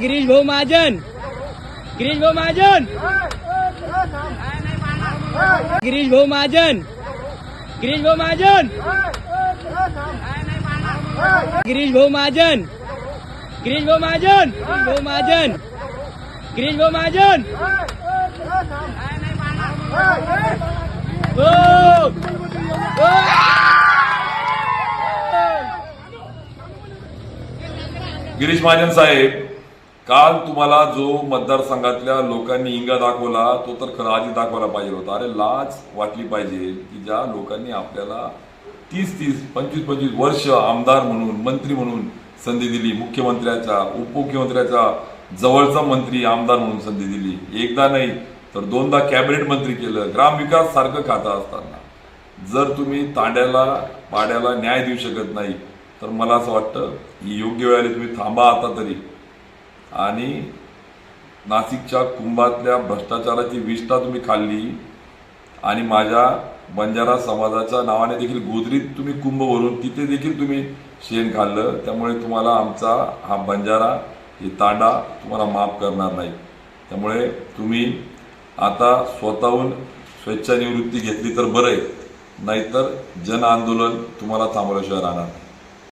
गिरीश भाऊ महाजन. गिरीश भाऊ महाजन. गिरीश भाऊ महाजन. गिरीश भाऊ महाजन. गिरीश भाऊ महाजन. गिरीश भाऊ महाजन. भाऊ महाजन. गिरीश भाऊ महाजन. हो. हो. गिरीश महाजन साहेब काल तुम्हाला जो मतदारसंघातल्या लोकांनी इंगा दाखवला तो तर खरं आधी दाखवायला पाहिजे होता. अरे लाज वाटली पाहिजे की ज्या लोकांनी आपल्याला तीस तीस पंचवीस पंचवीस वर्ष आमदार म्हणून मंत्री म्हणून संधी दिली मुख्यमंत्र्याच्या उपमुख्यमंत्र्याच्या जवळचा मंत्री आमदार म्हणून संधी दिली. एकदा नाही तर दोनदा कॅबिनेट मंत्री केलं. ग्रामविकास सारखं खातं असताना. जर तुम्ही तांड्याला पाड्याला न्याय देऊ शकत नाही तर मला असं वाटतं की योग्य वेळेला तुम्ही थांबा आता तरी. आणि नाशिकच्या कुंभातल्या भ्रष्टाचाराची विष्ठा तुम्ही खाल्ली आणि माझ्या बंजारा समाजाच्या नावाने देखील गोदरीत तुम्ही कुंभ भरून तिथे देखील तुम्ही शेण खाल्लं. त्यामुळे तुम्हाला आमचा हा बंजारा हे तांडा तुम्हाला माफ करणार नाही. त्यामुळे तुम्ही आता स्वतःहून स्वेच्छानिवृत्ती घेतली तर बरं आहे. नाहीतर जन आंदोलन तुम्हाला थांबवल्याशिवाय राहणार नाही.